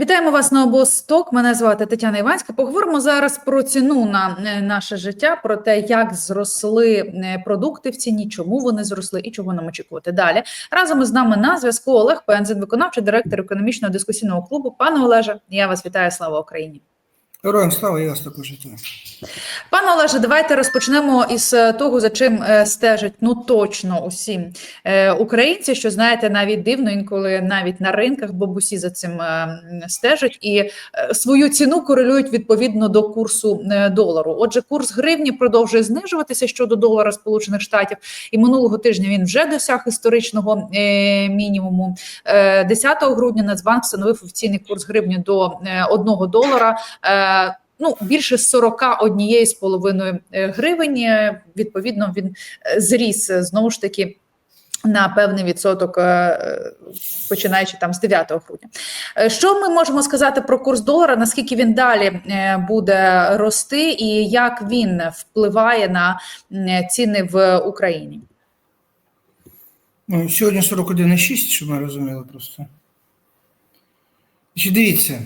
Вітаємо вас на обосток. Мене звати Тетяна Іванська. Поговоримо зараз про ціну на е, наше життя, про те, як зросли е, продукти в ціні, чому вони зросли і чого нам очікувати далі. Разом із нами на зв'язку Олег Пензин, виконавчий директор економічного дискусійного клубу. Пане Олеже, я вас вітаю. Слава Україні. Героям слава, я вас також вітаю. Пане Олеже, давайте розпочнемо із е, того, за чим е, стежать ну точно усі е, українці. Що знаєте, навіть дивно інколи навіть на ринках бабусі за цим стежать і свою ціну корелюють відповідно до курсу долару. Отже, курс гривні продовжує знижуватися щодо долара Сполучених Штатів, і минулого тижня він вже досяг історичного мінімуму. Е, 10 грудня Нацбанк встановив офіційний курс гривні до е, 1 долара. Ну більше 41 з половиною е, гривень. Е, Відповідно, він е, зріс знову ж таки. На певний відсоток, починаючи там з 9 грудня. Що ми можемо сказати про курс долара? Наскільки він далі буде рости, і як він впливає на ціни в Україні? Ну, сьогодні 41,6, щоб ми розуміли просто. Значить, дивіться.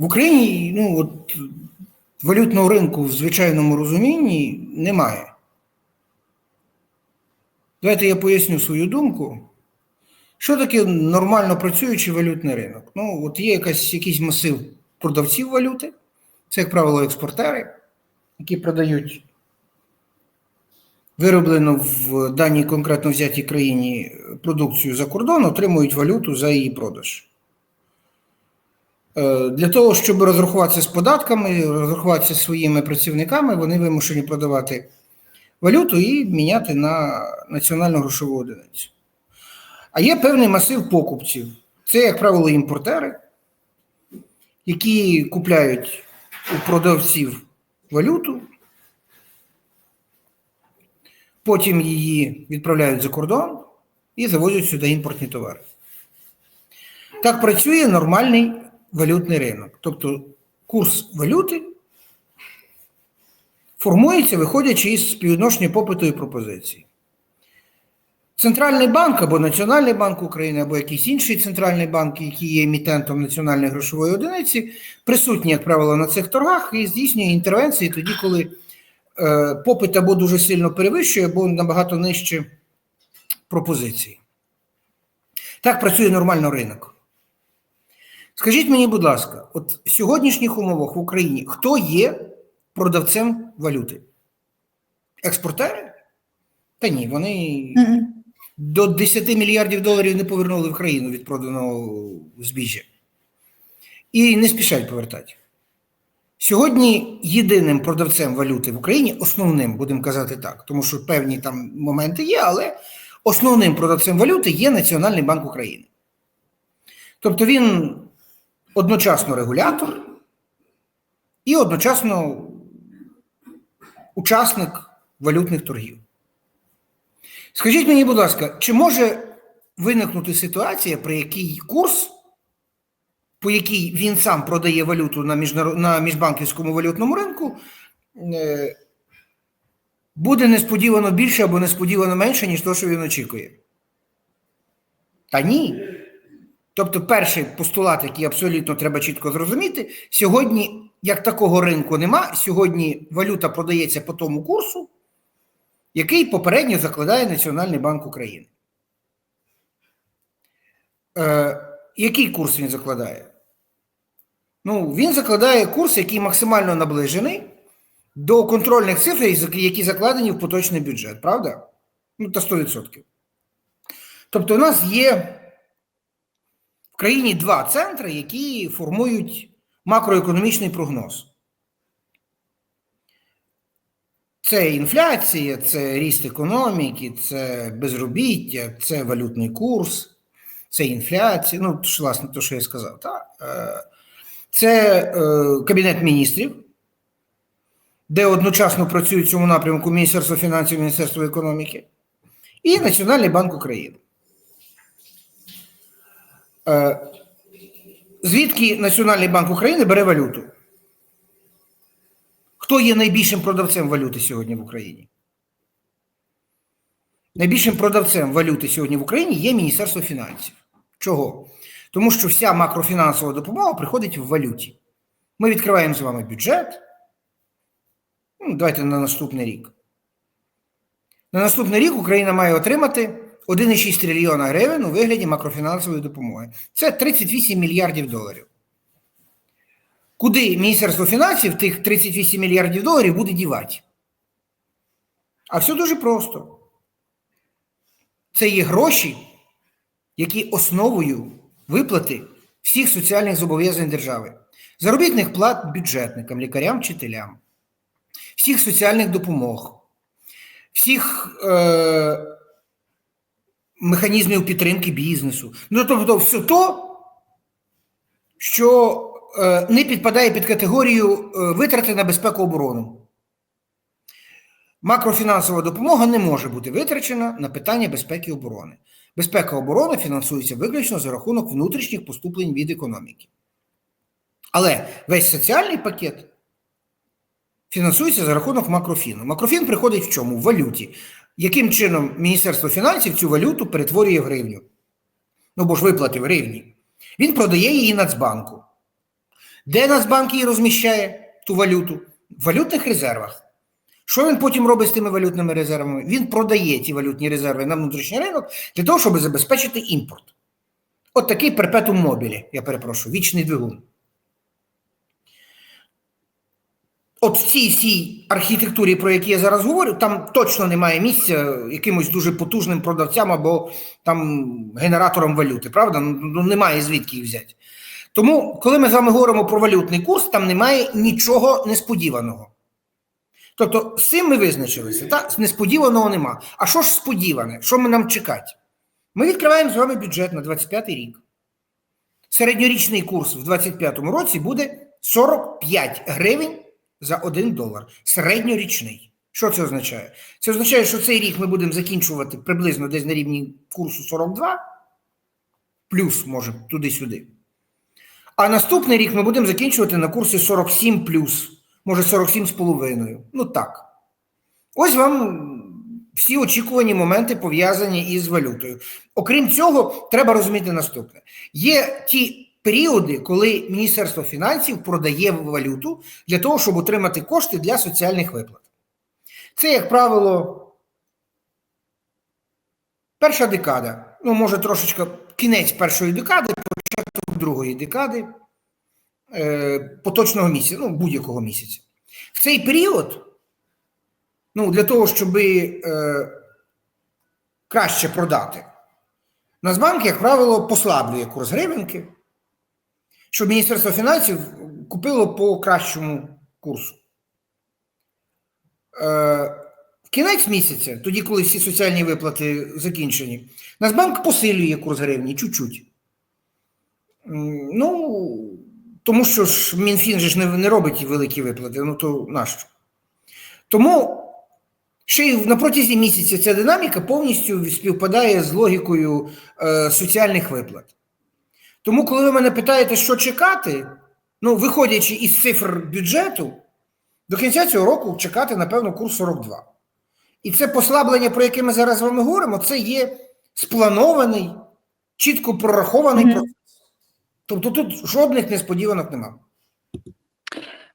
В Україні ну, от, валютного ринку в звичайному розумінні немає. Давайте я поясню свою думку. Що таке нормально працюючий валютний ринок? Ну, от є якась, якийсь масив продавців валюти, це, як правило, експортери, які продають вироблену в даній конкретно взятій країні продукцію за кордон, отримують валюту за її продаж. Е, Для того, щоб розрахуватися з податками, розрахуватися своїми працівниками, вони вимушені продавати валюту і міняти на національну грошову одиницю. А є певний масив покупців. Це, як правило, імпортери, які купляють у продавців валюту, потім її відправляють за кордон і завозять сюди імпортні товари. Так працює нормальний валютний ринок. Тобто курс валюти формується, виходячи із співвідношення попиту і пропозиції. Центральний банк або Національний банк України, або якийсь інший центральний банк, який є емітентом національної грошової одиниці, присутні, як правило, на цих торгах і здійснює інтервенції тоді, коли е, попит або дуже сильно перевищує, або набагато нижче пропозиції. Так працює нормально ринок. Скажіть мені, будь ласка, от в сьогоднішніх умовах в Україні хто є продавцем валюти? Експортери? Та ні, вони до 10 мільярдів доларів не повернули в країну від проданого збіжжя. І не спішають повертати. Сьогодні єдиним продавцем валюти в Україні, основним, будемо казати так, тому що певні там моменти є, але основним продавцем валюти є Національний банк України. Тобто він одночасно регулятор і одночасно учасник валютних торгів. Скажіть мені, будь ласка, чи може виникнути ситуація, при якій курс, по якій він сам продає валюту на, міжнарод... на міжбанківському валютному ринку, е, буде несподівано більше або несподівано менше, ніж те, що він очікує? Та ні. Тобто, перший постулат, який абсолютно треба чітко зрозуміти, сьогодні, як такого ринку нема, сьогодні валюта продається по тому курсу, який попередньо закладає Національний банк України. Е, який курс він закладає? Ну, він закладає курс, який максимально наближений до контрольних цифр, які закладені в поточний бюджет, правда? Ну, та 100%. Тобто, у нас є країні два центри, які формують макроекономічний прогноз. Це інфляція, це ріст економіки, це безробіття, це валютний курс, це інфляція. Ну, власне, те, що я сказав. Так? Е, Це е, Кабінет міністрів, де одночасно працюють в цьому напрямку Міністерство фінансів, Міністерство економіки і Національний банк України. Е, Звідки Національний банк України бере валюту? Хто є найбільшим продавцем валюти сьогодні в Україні? Найбільшим продавцем валюти сьогодні в Україні є Міністерство фінансів. Чого? Тому що вся макрофінансова допомога приходить в валюті. Ми відкриваємо з вами бюджет. Ну, давайте на наступний рік. На наступний рік Україна має отримати 1,6 трильйона гривень у вигляді макрофінансової допомоги. Це 38 мільярдів доларів. Куди Міністерство фінансів тих 38 мільярдів доларів буде дівати? А все дуже просто. Це є гроші, які основою виплати всіх соціальних зобов'язань держави, заробітних плат бюджетникам, лікарям, вчителям, всіх соціальних допомог, всіх е, механізмів підтримки бізнесу. Ну, тобто, все то, що е, не підпадає під категорію е, витрати на безпеку оборону. Макрофінансова допомога не може бути витрачена на питання безпеки оборони. Безпека оборони фінансується виключно за рахунок внутрішніх поступлень від економіки. Але весь соціальний пакет фінансується за рахунок макрофіну. Макрофін приходить в чому? В валюті. Яким чином Міністерство фінансів цю валюту перетворює в гривню? Ну, бо ж виплати в гривні. Він продає її Нацбанку. Де Нацбанк її розміщає ту валюту? В валютних резервах. Що він потім робить з тими валютними резервами? Він продає ці валютні резерви на внутрішній ринок для того, щоб забезпечити імпорт. От такий перпетум мобілі, я перепрошую, вічний двигун. От в цій всій архітектурі, про які я зараз говорю, там точно немає місця якимось дуже потужним продавцям або там генератором валюти, правда? Ну немає звідки їх взяти. Тому, коли ми з вами говоримо про валютний курс, там немає нічого несподіваного. Тобто, з цим ми визначилися, та несподіваного нема. А що ж сподіване? Що ми нам чекати? Ми відкриваємо з вами бюджет на 25 рік. Середньорічний курс в 25 році буде 45 гривень за 1 долар. Середньорічний. Що це означає? Це означає, що цей рік ми будемо закінчувати приблизно десь на рівні курсу 42, плюс, може, туди-сюди. А наступний рік ми будемо закінчувати на курсі 47 плюс, може 47 з половиною. Ну так. Ось вам всі очікувані моменти пов'язані із валютою. Окрім цього, треба розуміти наступне: є ті періоди, коли Міністерство фінансів продає валюту для того, щоб отримати кошти для соціальних виплат. Це, як правило, перша декада. Ну, може, трошечки кінець першої декади, початок другої декади е, поточного місяця, ну, будь-якого місяця. В цей період, ну, для того, щоб е, краще продати, Нацбанк, як правило, послаблює курс гривенки, щоб Міністерство фінансів купило по кращому курсу. Е, в кінець місяця, тоді, коли всі соціальні виплати закінчені, Нацбанк посилює курс гривні чуть-чуть. Ну, тому що ж Мінфін же ж не, не робить великі виплати, ну то нащо? Тому ще й на протязі місяця ця динаміка повністю співпадає з логікою е, соціальних виплат. Тому, коли ви мене питаєте, що чекати, ну, виходячи із цифр бюджету, до кінця цього року чекати, напевно, курс 42. І це послаблення, про яке ми зараз з вами говоримо, це є спланований, чітко прорахований Мгм. процес. Тобто тут жодних несподіванок немає.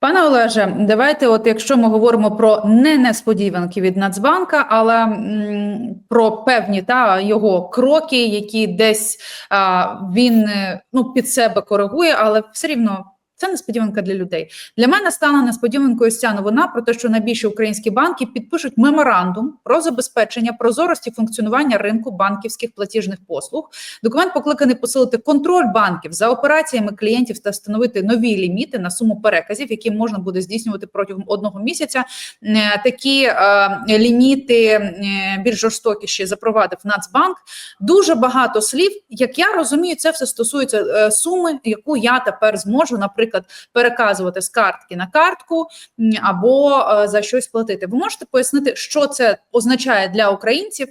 Пане Олеже, давайте, от якщо ми говоримо про не несподіванки від Нацбанка, але м, про певні та його кроки, які десь а, він е, ну під себе коригує, але все рівно. Це несподіванка для людей. Для мене стала несподіванкою ця новина про те, що найбільші українські банки підпишуть меморандум про забезпечення прозорості функціонування ринку банківських платіжних послуг. Документ покликаний посилити контроль банків за операціями клієнтів та встановити нові ліміти на суму переказів, які можна буде здійснювати протягом одного місяця. Е, Такі е, ліміти е, більш жорстокіші запровадив Нацбанк. Дуже багато слів. Як я розумію, це все стосується е, суми, яку я тепер зможу, наприклад, наприклад, переказувати з картки на картку або е, за щось платити. Ви можете пояснити, що це означає для українців,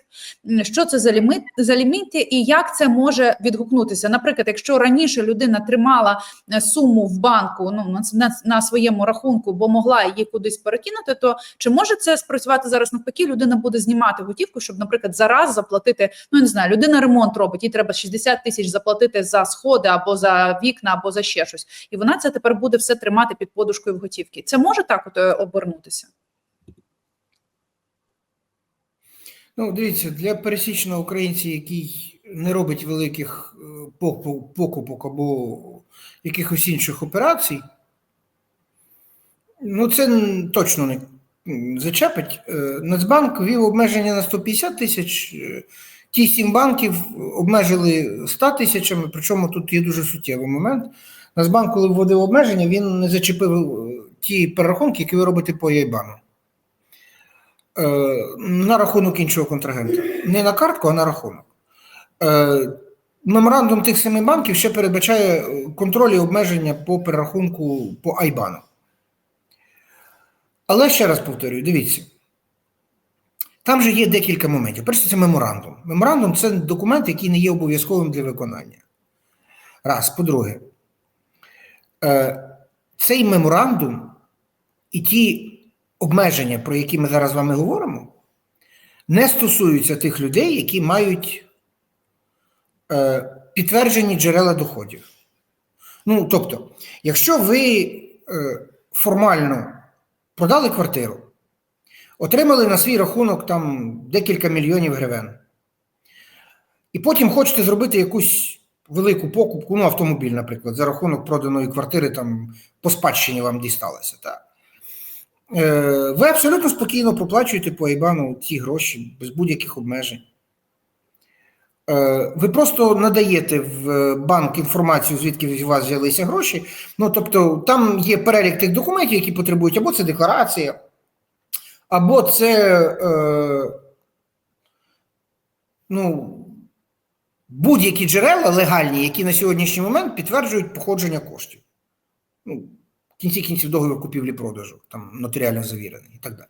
що це за лімит за ліміти, і як це може відгукнутися? Наприклад, якщо раніше людина тримала е, суму в банку ну на, на своєму рахунку, бо могла її кудись перекинути, то чи може це спрацювати зараз навпаки? Людина буде знімати готівку, щоб, наприклад, зараз заплатити. Ну я не знаю, людина ремонт робить, їй треба 60 тисяч заплатити за сходи або за вікна, або за ще щось, і вона це тепер буде все тримати під подушкою в готівці. Це може так от е, обернутися? Ну, дивіться, для пересічного українця, який не робить великих е, покупок або якихось інших операцій, ну це точно не зачепить. Е, Нацбанк ввів обмеження на 150 тисяч. Ті сім банків обмежили 100 тисячами, причому тут є дуже суттєвий момент. Нацбанк, коли вводив обмеження, він не зачепив е, ті перерахунки, які ви робите по Яйбану. Е, на рахунок іншого контрагента. Не на картку, а на рахунок. Е, Меморандум тих семи банків ще передбачає контроль і обмеження по перерахунку по Айбану. Але ще раз повторюю: дивіться. Там же є декілька моментів. Перше, це меморандум. Меморандум це документ, який не є обов'язковим для виконання. Раз. По-друге, цей меморандум і ті обмеження, про які ми зараз з вами говоримо, не стосуються тих людей, які мають е, підтверджені джерела доходів. Ну, тобто, якщо ви е, формально продали квартиру, отримали на свій рахунок там декілька мільйонів гривень, і потім хочете зробити якусь велику покупку, ну, автомобіль, наприклад, за рахунок проданої квартири, там по спадщині вам дісталося. Так? Е, Ви абсолютно спокійно проплачуєте по Айбану ці гроші без будь-яких обмежень. Е, Ви просто надаєте в банк інформацію, звідки у вас взялися гроші. Ну, тобто, там є перелік тих документів, які потребують, або це декларація, або це е, ну, будь-які джерела легальні, які на сьогоднішній момент підтверджують походження коштів. Ну, в кінці кінців договір купівлі-продажу, там нотаріально завірений і так далі.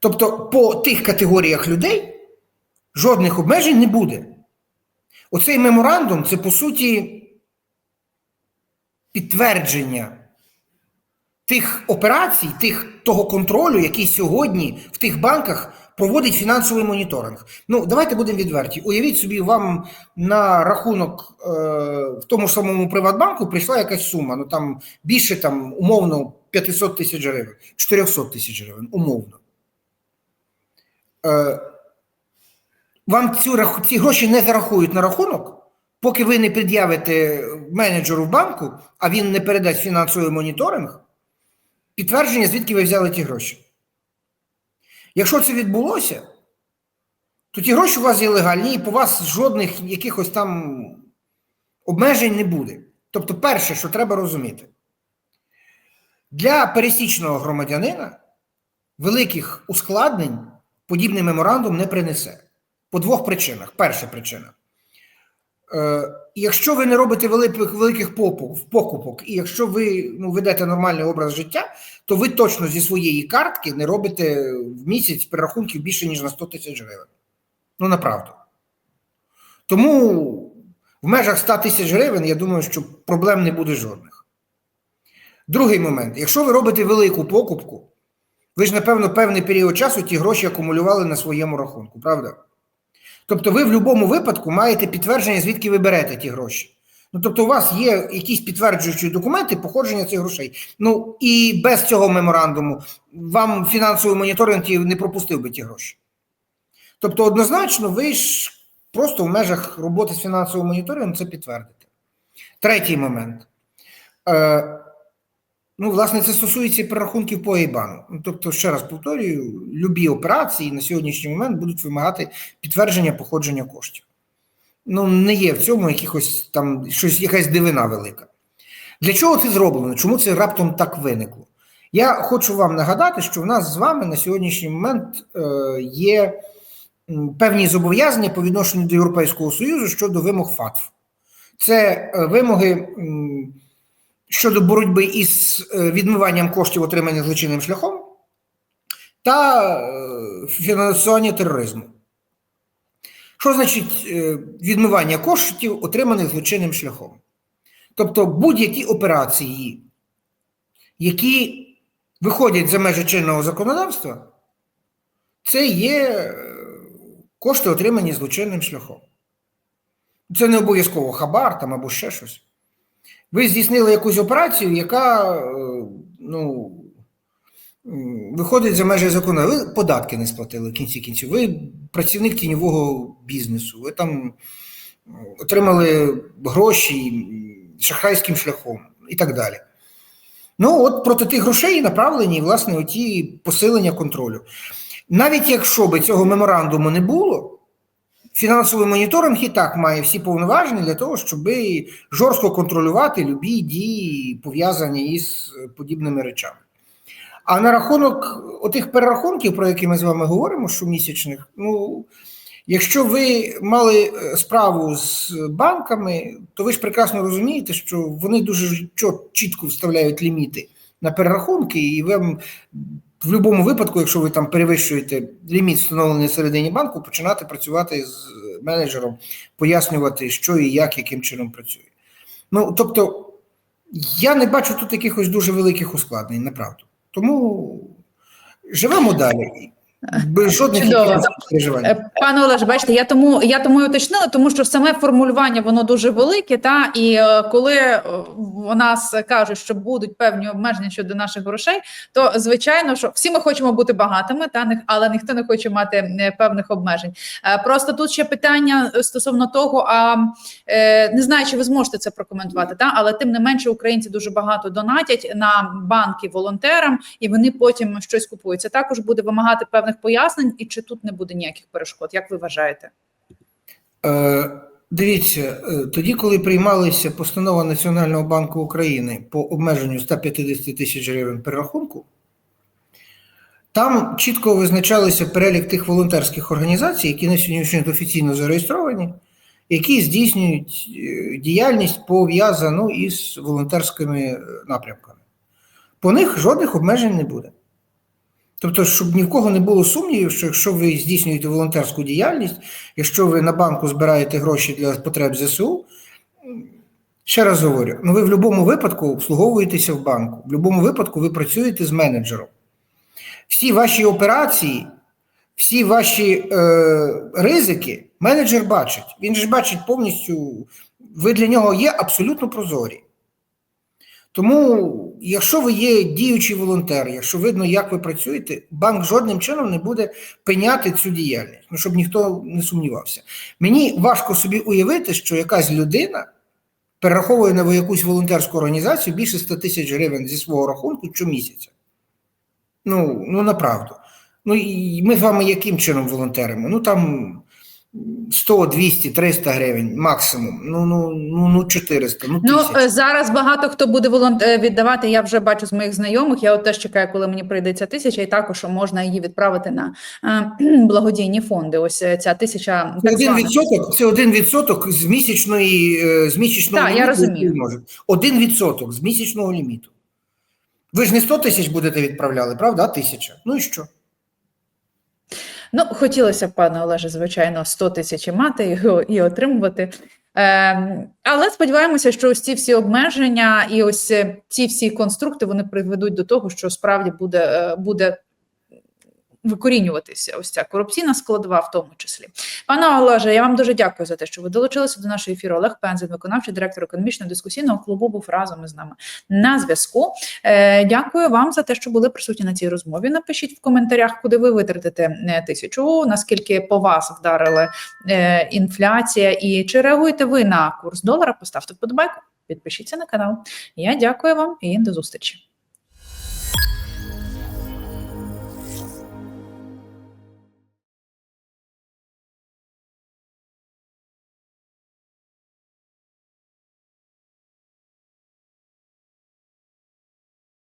Тобто, по тих категоріях людей жодних обмежень не буде. Оцей меморандум це по суті підтвердження тих операцій, тих того контролю, який сьогодні в тих банках проводить фінансовий моніторинг. Ну, давайте будемо відверті. Уявіть собі, вам на рахунок е, в тому ж самому Приватбанку прийшла якась сума, ну там більше там умовно 500 тисяч гривень, 400 тисяч гривень, умовно. Е, вам цю, ці гроші не зарахують на рахунок, поки ви не пред'явите менеджеру в банку, а він не передасть фінансовий моніторинг, підтвердження, звідки ви взяли ті гроші. Якщо це відбулося, то ті гроші у вас є легальні, і по вас жодних якихось там обмежень не буде. Тобто, перше, що треба розуміти, для пересічного громадянина великих ускладнень подібний меморандум не принесе. По двох причинах. Перша причина. Е, якщо ви не робите великих, великих покупок, і якщо ви ну, ведете нормальний образ життя, то ви точно зі своєї картки не робите в місяць перерахунків більше, ніж на 100 тисяч гривень. Ну, направду. Тому в межах 100 тисяч гривень, я думаю, що проблем не буде жодних. Другий момент: якщо ви робите велику покупку, ви ж, напевно, певний період часу ті гроші акумулювали на своєму рахунку, правда? Тобто, ви в будь-якому випадку маєте підтвердження, звідки ви берете ті гроші. Ну, тобто, у вас є якісь підтверджуючі документи походження цих грошей. Ну і без цього меморандуму вам фінансовий моніторинг не пропустив би ті гроші. Тобто, однозначно, ви ж просто в межах роботи з фінансовим моніторингом це підтвердите. Третій момент. Е, Ну, власне, це стосується перерахунків по Айбану. Ну, тобто, ще раз повторюю, любі операції на сьогоднішній момент будуть вимагати підтвердження походження коштів. Ну, не є в цьому якихось там щось, якась дивина велика. Для чого це зроблено? Чому це раптом так виникло? Я хочу вам нагадати, що в нас з вами на сьогоднішній момент е, є певні зобов'язання по відношенню до Європейського Союзу щодо вимог ФАТФ. Це е, вимоги. Щодо боротьби із е, відмиванням коштів, отриманих злочинним шляхом, та е, фінансування тероризму. Що значить е, відмивання коштів, отриманих злочинним шляхом? Тобто будь-які операції, які виходять за межі чинного законодавства, це є кошти, отримані злочинним шляхом. Це не обов'язково хабар там або ще щось. Ви здійснили якусь операцію, яка е, ну, виходить за межі закону. Ви податки не сплатили в кінці кінців. Ви працівник тіньового бізнесу, ви там отримали гроші шахрайським шляхом і так далі. Ну, от проти тих грошей направлені, власне, оті посилення контролю. Навіть якщо би цього меморандуму не було, фінансовий моніторинг і так має всі повноваження для того, щоб жорстко контролювати любі дії, пов'язані із подібними речами. А на рахунок отих перерахунків, про які ми з вами говоримо, щомісячних, ну, якщо ви мали е, справу з банками, то ви ж прекрасно розумієте, що вони дуже чітко вставляють ліміти на перерахунки, і вам в будь-якому випадку, якщо ви там перевищуєте ліміт, встановлений всередині банку, починати працювати з менеджером, пояснювати, що і як, яким чином працює. Ну, тобто, я не бачу тут якихось дуже великих ускладнень, направду. Тому живемо далі. Без жодних Чудово. переживань. Е, Пане Олеже, бачите, я тому я тому і уточнила, тому що саме формулювання воно дуже велике. Та і е, коли е, у нас кажуть, що будуть певні обмеження щодо наших грошей, то звичайно, що всі ми хочемо бути багатими, та них, але ніхто не хоче мати е, певних обмежень. Е, Просто тут ще питання стосовно того, а е, не знаю, чи ви зможете це прокоментувати, та але тим не менше українці дуже багато донатять на банки волонтерам, і вони потім щось купують. Це також буде вимагати певних пояснень, і чи тут не буде ніяких перешкод? Як ви вважаєте? Е, Дивіться, е, тоді, коли приймалася постанова Національного банку України по обмеженню 150 тисяч гривень перерахунку, там чітко визначалися перелік тих волонтерських організацій, які на сьогоднішній офіційно зареєстровані, які здійснюють е, діяльність пов'язану із волонтерськими е, напрямками. По них жодних обмежень не буде. Тобто, щоб ні в кого не було сумнівів, що якщо ви здійснюєте волонтерську діяльність, якщо ви на банку збираєте гроші для потреб ЗСУ, ще раз говорю, ну ви в будь-якому випадку обслуговуєтеся в банку, в будь-якому випадку ви працюєте з менеджером. Всі ваші операції, всі ваші е, ризики менеджер бачить. Він ж бачить повністю, ви для нього є абсолютно прозорі. Тому, якщо ви є діючий волонтер, якщо видно, як ви працюєте, банк жодним чином не буде пеняти цю діяльність, ну щоб ніхто не сумнівався. Мені важко собі уявити, що якась людина перераховує на якусь волонтерську організацію більше 100 тисяч гривень зі свого рахунку щомісяця. Ну, ну направду. Ну і ми з вами яким чином волонтеримо? Ну там 100, 200, 300 гривень максимум. Ну, ну, ну, ну 400, ну Ну е, зараз багато хто буде волонт... е, віддавати. Я вже бачу з моїх знайомих. Я от теж чекаю, коли мені прийдеться тисяча, і також можна її відправити на е, благодійні фонди. Ось е, ця тисяча Це так один відсоток, це один відсоток з місячної з місячного Так, я ліміту, розумію. Один відсоток з місячного ліміту. Ви ж не 100 тисяч будете відправляли, правда? Тисяча. Ну і що? Ну, хотілося б, пане Олеже, звичайно, 100 тисяч мати його і отримувати. Е, але сподіваємося, що ось ці всі обмеження і ось ці всі конструкти вони приведуть до того, що справді буде, е, буде викорінюватися ось ця корупційна складова, в тому числі. Пане Олеже, я вам дуже дякую за те, що ви долучилися до нашого ефіру. Олег Пензен, виконавчий директор економічно дискусійного клубу, був разом із нами на зв'язку. Е, дякую вам за те, що були присутні на цій розмові. Напишіть в коментарях, куди ви витратите е, тисячу, наскільки по вас вдарила е, інфляція, і чи реагуєте ви на курс долара? Поставте вподобайку, підпишіться на канал. Я дякую вам і до зустрічі.